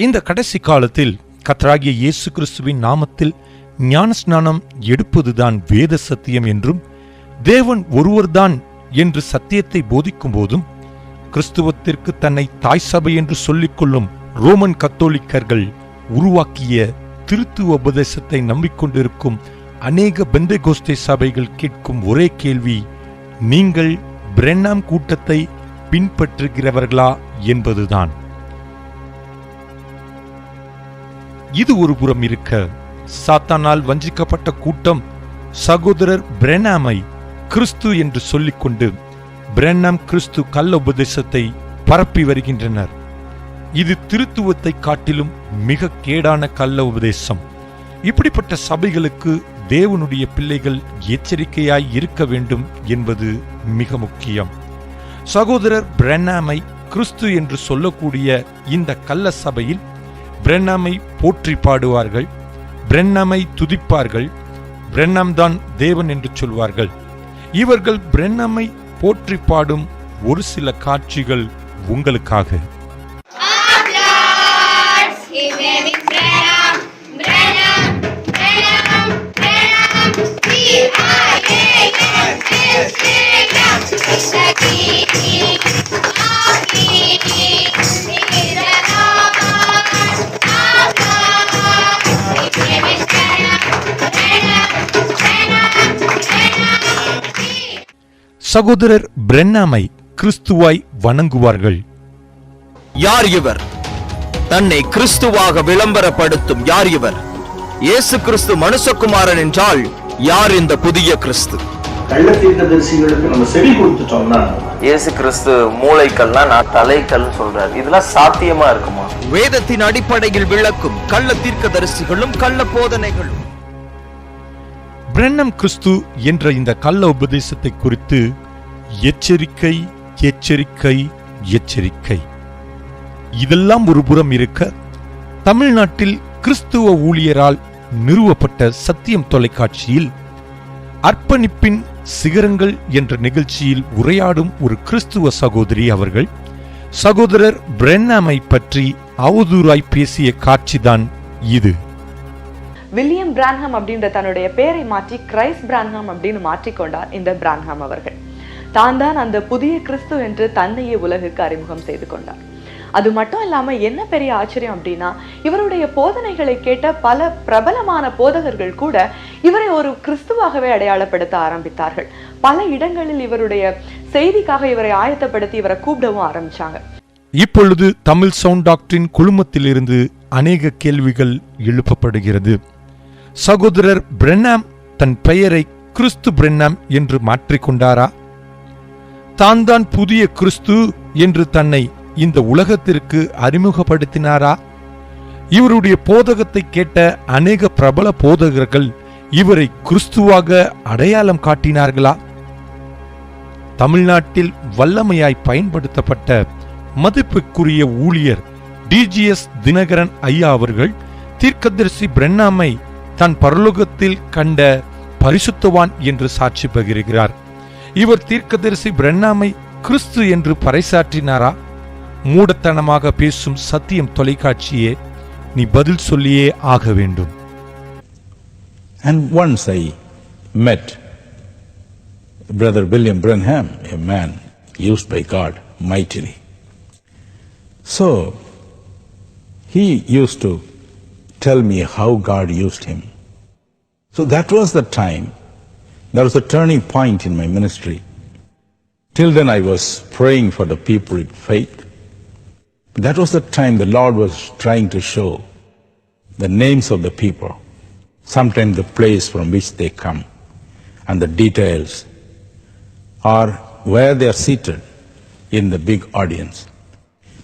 இந்த கடைசி காலத்தில் கத்தராகிய இயேசு கிறிஸ்துவின் நாமத்தில் ஞானஸ்நானம் எடுப்பதுதான் வேத சத்தியம் என்றும் தேவன் ஒருவர்தான் என்று சத்தியத்தை போதிக்கும் போதும் கிறிஸ்துவத்திற்கு தன்னை தாய் சபை என்று சொல்லிக்கொள்ளும் ரோமன் கத்தோலிக்கர்கள் உருவாக்கிய திருத்துவ உபதேசத்தை நம்பிக்கொண்டிருக்கும் அநேக பெந்தகோஸ்தே சபைகள் கேட்கும் ஒரே கேள்வி நீங்கள் பிரென்னாம் கூட்டத்தை பின்பற்றுகிறவர்களா என்பதுதான். இது ஒரு புறம் இருக்க. சாத்தானால் வஞ்சிக்கப்பட்ட கூட்டம் சகோதரர் பிரெனாமை கிறிஸ்து என்று சொல்லிக்கொண்டு பிரென்னாம் கிறிஸ்து கள்ள உபதேசத்தை பரப்பி வருகின்றனர். இது திருத்துவத்தை காட்டிலும் மிக கேடான கள்ள உபதேசம். இப்படிப்பட்ட சபைகளுக்கு தேவனுடைய பிள்ளைகள் எச்சரிக்கையாய் இருக்க வேண்டும் என்பது மிக முக்கியம். சகோதரர் பிரென்னாமை கிறிஸ்து என்று சொல்லக்கூடிய இந்த கள்ள சபையில் பிரென்னாமை போற்றி பாடுவார்கள் பிரென்னாமை துதிப்பார்கள் பிரென்னாம் தான் தேவன் என்று சொல்வார்கள். இவர்கள் பிரென்னாமை போற்றி பாடும் ஒரு சில காட்சிகள் உங்களுக்காக. சகோதரர் பிரென்னாமை கிறிஸ்துவாய் வணங்குவார்கள். யார் இவர்? தன்னை கிறிஸ்துவாக விளம்பரப்படுத்தும் யார் இவர்? இயேசு கிறிஸ்து மனுஷகுமாரன் என்றால் யார் இந்த புதிய கிறிஸ்து? கள்ள தீர்க்கதரிசிகளுக்கு நம்ம செவி கொடுத்துட்டோம்னா? இயேசு கிறிஸ்து மூளைக்கல்னா நான் தலைக்கல் சொல்றாரு. இதெல்லாம் சாத்தியமா இருக்குமா? வேதத்தின் அடிப்படையில் விளக்கும் கள்ள தீர்க்கதரிசிகளும் கள்ள போதனைகளும். பிரென்னம் கிறிஸ்து என்ற இந்த கள்ள உபதேசத்தை குறித்து எச்சரிக்கை எச்சரிக்கை எச்சரிக்கை. இதெல்லாம் ஒரு புறம் இருக்க தமிழ்நாட்டில் கிறிஸ்துவ ஊழியரால் நிறுவப்பட்ட சத்தியம் தொலைக்காட்சியில் அர்ப்பணிப்பின் சிகரங்கள் என்ற நிகழ்ச்சியில் உரையாடும் ஒரு கிறிஸ்துவ சகோதரி அவர்கள் சகோதரர் பிரென்னாமை பற்றி அவதூறாய் பேசிய காட்சிதான் இது. வில்லியம் பிரான்ஹாம் அப்படின்ற தன்னுடைய பெயரை மாற்றி கிரைஸ் பிரான்ஹாம் அப்படின்னு மாற்றிக்கொண்டார் இந்த பிரான்ஹாம் அவர்கள். தான் தான் அந்த புதிய கிறிஸ்து என்று தன்னையே உலகுக்கு அறிமுகம் செய்து கொண்டார். அது மட்டும் இல்லாம என்ன பெரிய ஆச்சரியம் அப்படின்னா இவருடைய போதனைகளை கேட்ட பல பிரபலமான போதகர்கள் கூட இவரை ஒரு கிறிஸ்துவாகவே அடையாளப்படுத்த ஆரம்பித்தார்கள். பல இடங்களில் இவருடைய செய்திக்காக இவரை ஆயத்தப்படுத்தி இவரை கூப்பிடவும் ஆரம்பிச்சாங்க. இப்பொழுது தமிழ் சவுண்ட் டாக்டரின் குழுமத்திலிருந்து அநேக கேள்விகள் எழுப்பப்படுகிறது. சகோதரர் பிரென்னாம் தன் பெயரை கிறிஸ்து பிரென்னாம் என்று மாற்றிக்கொண்டாரா? தான் தான் புதிய கிறிஸ்து என்று தன்னை இந்த உலகத்திற்கு அறிமுகப்படுத்தினாரா? இவருடைய போதகத்தை கேட்ட அநேக பிரபல போதகர்கள் இவரை கிறிஸ்துவாக அடையாளம் காட்டினார்களா? தமிழ்நாட்டில் வல்லமையாய் பயன்படுத்தப்பட்ட மதிப்புக்குரிய ஊழியர் டிஜிஎஸ் தினகரன் ஐயா அவர்கள் தீர்க்கதரிசி பிரண்ணாமை தன் பரலோகத்தில் கண்ட பரிசுத்தவான் என்று சாட்சி பகிர்கிறார். இவர் தீர்க்கதரிசி பிரண்ணாமை கிறிஸ்து என்று பறைசாற்றினாரா மூடத்தனமாக பேசும் சத்தியம் தொலைக்காட்சியே நீ பதில் சொல்லியே ஆக வேண்டும் And once I met Brother William Branham, a man used by God mightily. So, he used to tell me how God used him. So that was the time, there was a turning point in my ministry. Till then I was praying for the people with faith. That was the time the Lord was trying to show the names of the people, sometimes the place from which they come, and the details, or where they are seated in the big audience.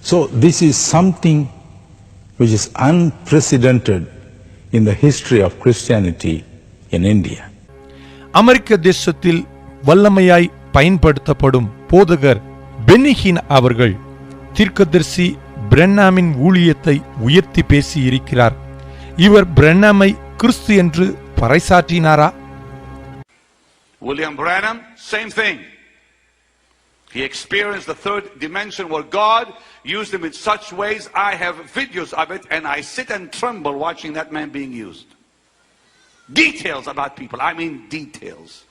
So this is something which is unprecedented in the history of Christianity in India. அமெரிக்க தேசத்தில் வல்லமையாய் பயன்படுத்தப்படும் போதகர் பென்னிஹின் அவர்கள் தீர்க்கதரிசி பிரன்னாமின் ஊழியத்தை உயர்த்தி பேசியிருக்கிறார் இவர் பிரன்னாமை கிறிஸ்து என்று பறைசாற்றினாரா William Branham, same thing. He experienced the third dimension where God used him in such ways. I have videos of it and I sit and tremble watching that man being used. Details about people. I mean details.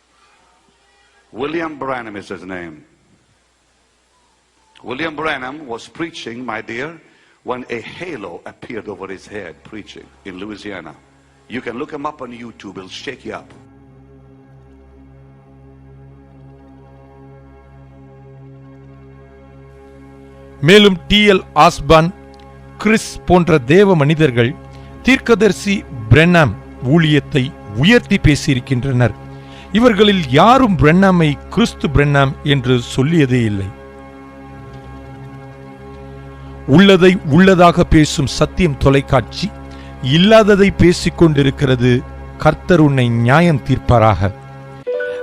William Branham is his name. William Branham was preaching, my dear, when a halo appeared over his head, preaching in Louisiana. You can look him up on YouTube, it'll shake you up. மேலும் D L ஆஸ்பான் Chris போன்ற தேவ மனிதர்கள் தீர்க்கதரிசி பிரென்னாம் ஊழியத்தை உயர்த்தி பேசியிருக்கின்றனர். இவர்களில் யாரும் பிரென்னாமை கிறிஸ்து பிரென்னாம் என்று சொல்லியதே இல்லை. உள்ளதை உள்ளதாக பேசும் சத்தியம் தொலைக்காட்சி இல்லாததை பேசிக்கொண்டிருக்கிறது கர்த்தர் உன்னை நியாயம் தீர்ப்பாராக.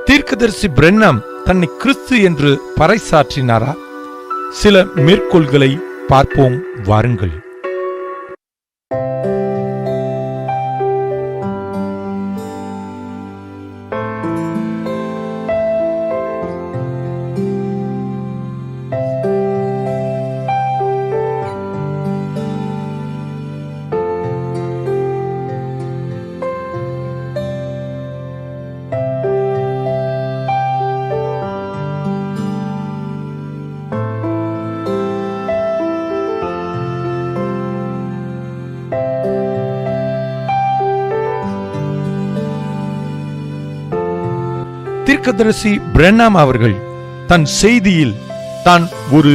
தீர்க்கதரிசி பிரென்னாம் தன்னை கிறிஸ்து என்று பறைசாற்றினாரா? சில மேற்கோள்களை பார்ப்போம் வாருங்கள். தீர்க்கதரிசி பிரென்னாம் அவர்கள் தன் செய்தியில் தான் ஒரு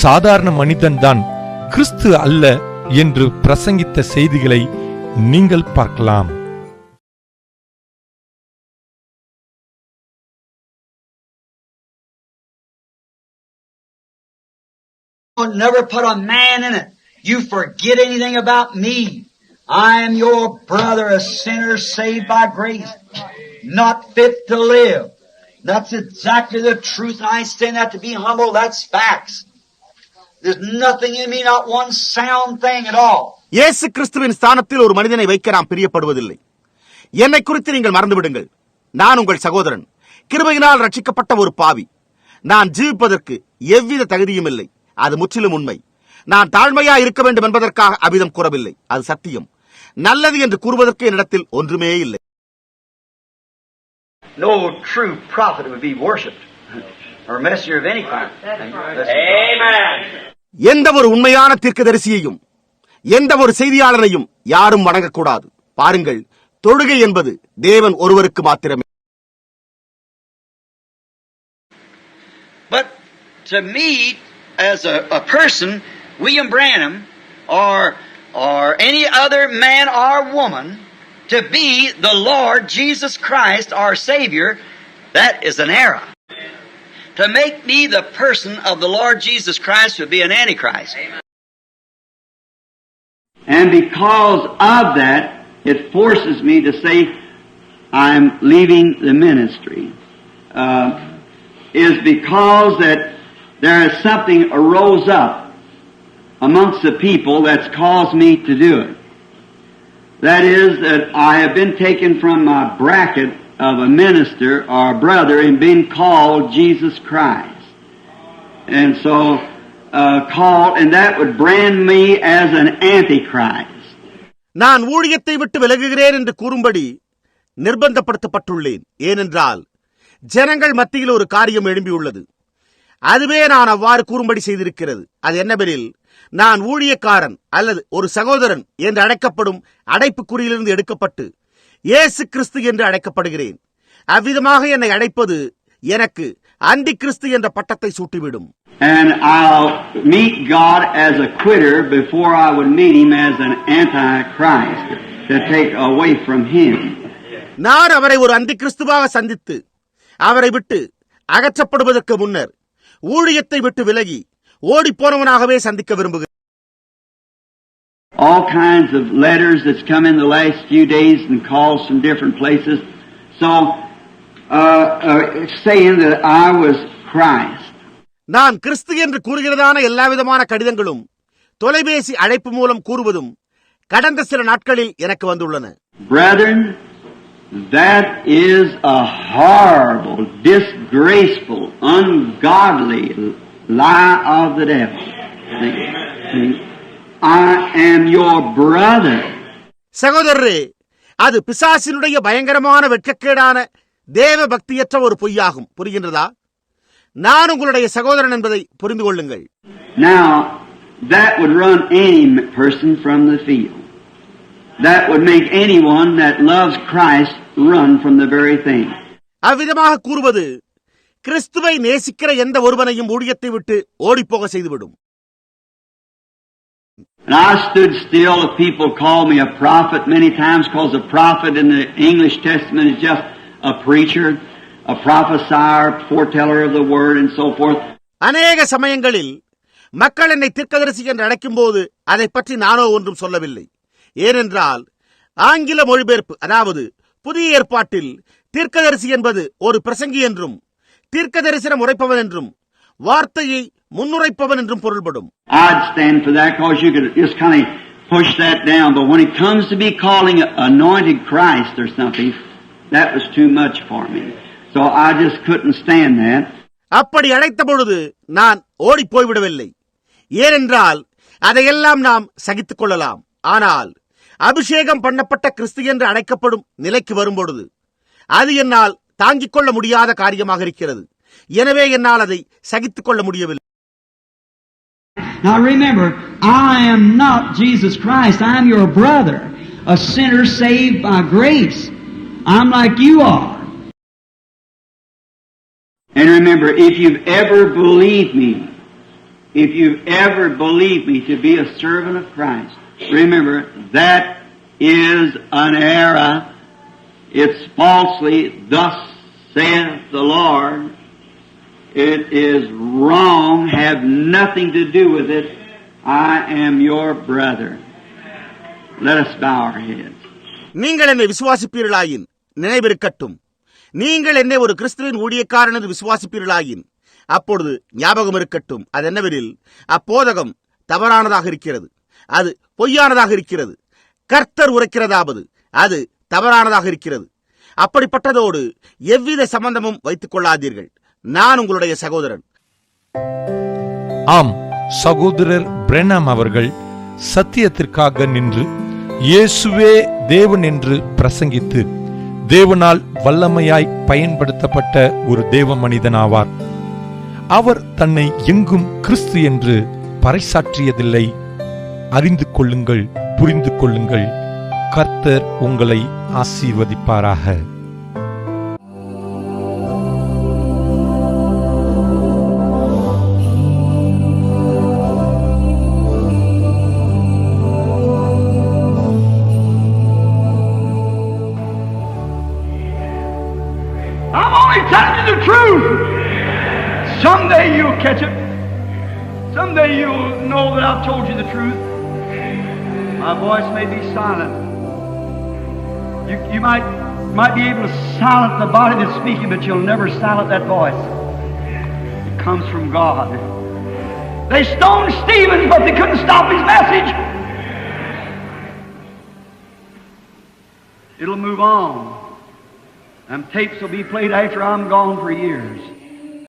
சாதாரண மனிதன்தான் கிறிஸ்து அல்ல என்று பிரசங்கித்த செய்திகளை நீங்கள் பார்க்கலாம் never put a man in it. You forget anything about me. I am your brother, a sinner saved by grace, not fit to live. That's exactly the truth. I stand that to be humble. That's facts. There's nothing in me, not one sound thing at all. இயேசு கிறிஸ்துவின் ஸ்தானத்தில் ஒரு மனிதனை வைக்க நாம் பிரியப்படுவதில்லை. என்னை குறித்து நீங்கள் மறந்துவிடுங்கள். நான் உங்கள் சகோதரன். கிருபையினால் ரட்சிக்கப்பட்ட ஒரு பாவி. நான் ஜீவிப்பதற்கு எவ்வித தகுதியும் இல்லை. அது முற்றிலும் உண்மை. நான் தாழ்மையா இருக்க வேண்டும் என்பதற்காக அபிதம் கூறவில்லை. அது சத்தியம். நல்லது என்று கூறுவதற்கு என்னிடத்தில் ஒன்றுமே இல்லை. No true prophet would be worshipped, or messenger of any kind. Amen. எந்த ஒரு உண்மையான தீர்க்கதரிசியையும் எந்த ஒரு செய்தியாளரையும் யாரும் வணங்கக்கூடாது பாருங்கள் தொழுகை என்பது தேவன் ஒருவருக்கு மாத்திரமே But to me, as a, a person, William Branham, or or any other man or woman, to be the Lord Jesus Christ, our Savior, that is an error. To make me the person of the Lord Jesus Christ would be an antichrist. And because of that, it forces me to say I'm leaving the ministry. Uh, is because that there is something arose up amongst the people that's caused me to do it. That is that I have been taken from my bracket of a minister or a brother and been called Jesus Christ. And so, uh, called, and that would brand me as an antichrist. நான் ஊழியத்தை விட்டு விலகுகிறேன் என்று கூறும்படி நிர்பந்தப்படுத்தப்பட்டுள்ளேன் ஏனென்றால் ஜனங்கள் மத்தியில் ஒரு காரியம் எழும்பியுள்ளது அதுவே நான் அவ்வாறு கூறும்படி செய்திருக்கிறது. அது என்னவெனில் நான் ஊழியக்காரன் அல்லது ஒரு சகோதரன் என்று அழைக்கப்படும் அடைப்புக்குறியிலிருந்து எடுக்கப்பட்டு இயேசு கிறிஸ்து என்று அழைக்கப்படுகிறேன். அவ்விதமாக என்னை அழைப்பது எனக்கு அந்தி கிறிஸ்து என்ற பட்டத்தை சூட்டிவிடும். And I'll meet God as a quitter before I would meet Him as an antichrist to take away from Him. நான் அவரை ஒரு அந்தி கிறிஸ்துவாக சந்தித்து அவரை விட்டு அகற்றப்படுவதற்கு முன்னர் ஊழியத்தை விட்டு விலகி ஓடிப்போனவனாகவே சந்திக்க விரும்புகிறேன் All kinds of letters that's come in the last few days and calls from different places. So, uh, uh, saying that I was Christ. நான் கிறிஸ்து என்று கூறுகிறதான எல்லாவிதமான கடிதங்களும் தொலைபேசி அழைப்பு மூலம் கூறுவதும் கடந்த சில நாட்களில் எனக்கு வந்துள்ளன Brethren, That is a horrible, disgraceful, ungodly lie of the devil. See? See? I am your brother. சகோதரரே அது பிசாசினுடைய பயங்கரமான வெட்கக்கேடான தேவ பக்தியற்ற ஒரு பொய்யாகும் புரிகின்றதா நான் உங்களுடைய சகோதரன் என்பதை புரிந்து கொள்ளுங்கள் Now, that would run any person from the field. That would make anyone that loves Christ run from the very thing. அவ்விதமாக கூறுவது கிறிஸ்துவை நேசிக்கிற எந்த ஒருவனையும் ஊழியத்தை விட்டு ஓடிப்போக செய்துவிடும் And I stood still if people called me a prophet many times because a prophet in the English Testament is just a preacher, a prophesier, foreteller of the word, and so forth. அநேக சமயங்களில் மக்கள் என்னை தீர்க்கதரிசி என்று அழைக்கும் போது அதை பற்றி நானோ ஒன்றும் சொல்லவில்லை ஏனென்றால் ஆங்கில மொழிபெயர்ப்பு அதாவது புதிய ஏற்பாட்டில் தீர்க்கதரிசி என்பது ஒரு பிரசங்கி என்றும் தீர்க்க தரிசனம் உரைப்பவன் என்றும் வார்த்தையை முன்னுரைப்பவன் என்றும் பொருள்படும் push that down. But when it comes to be calling anointed Christ or something, that was too much for me. So I just couldn't stand that. அப்படி அழைத்த பொழுது நான் ஓடிப் போய்விடவில்லை ஏனென்றால் அதையெல்லாம் நாம் சகித்துக் கொள்ளலாம் ஆனால் அபிஷேகம் பண்ணப்பட்ட கிறிஸ்து என்று அழைக்கப்படும் நிலைக்கு வரும்பொழுது அது என்னால் தாங்கிக் கொள்ள முடியாத காரியமாக இருக்கிறது எனவே என்னால் அதை சகித்துக் கொள்ள முடியவில்லை Now remember, I am not Jesus Christ. I'm your brother, a sinner saved by grace. I'm like you are. And remember, if you've ever believed me, if you've ever believed me to be a servant of Christ, remember that is an error. It's falsely, thus saith the Lord. It is wrong, have nothing to do with it. I am your brother. Let us bow our heads. நீங்கள் என்னை விசுவாசிப்பீர்களாயின் நினைவிருக்கட்டும் நீங்கள் என்னை ஒரு கிறிஸ்துவின் ஊழியக்காரன் என்று விசுவாசிப்பீர்களாயின் அப்பொழுது ஞாபகம் இருக்கட்டும் அது என்னவெனில் அப்போதகம் தவறானதாக இருக்கிறது அது பொய்யானதாக இருக்கிறது. கர்த்தர் உரைக்கிறதாவது அது தவறானதாக இருக்கிறது. அப்படிப்பட்டதோடு எவ்வித சம்பந்தமும் வைத்துக் கொள்ளாதீர்கள். நான் உங்களுடைய சகோதரன். ஆம் சகோதரர் பிரெனாம் அவர்கள் சத்தியத்திற்காக நின்று இயேசுவே தேவன் என்று பிரசங்கித்து தேவனால் வல்லமையாய் பயன்படுத்தப்பட்ட ஒரு தேவ மனிதனாவார் அவர் தன்னை எங்கும் கிறிஸ்து என்று பறைசாற்றியதில்லை. அறிந்து கொள்ளுங்கள் புரிந்து கொள்ளுங்கள் கர்த்தர் உங்களை ஆசீர்வதிப்பாராக Someday you'll catch it. Someday you'll know that I've told you the truth. My voice may be silent. You, you might, might be able to silence the body that's speaking, but you'll never silence that voice. It comes from God. They stoned Stephen, but they couldn't stop his message. It'll move on. And tapes will be played after I'm gone for years.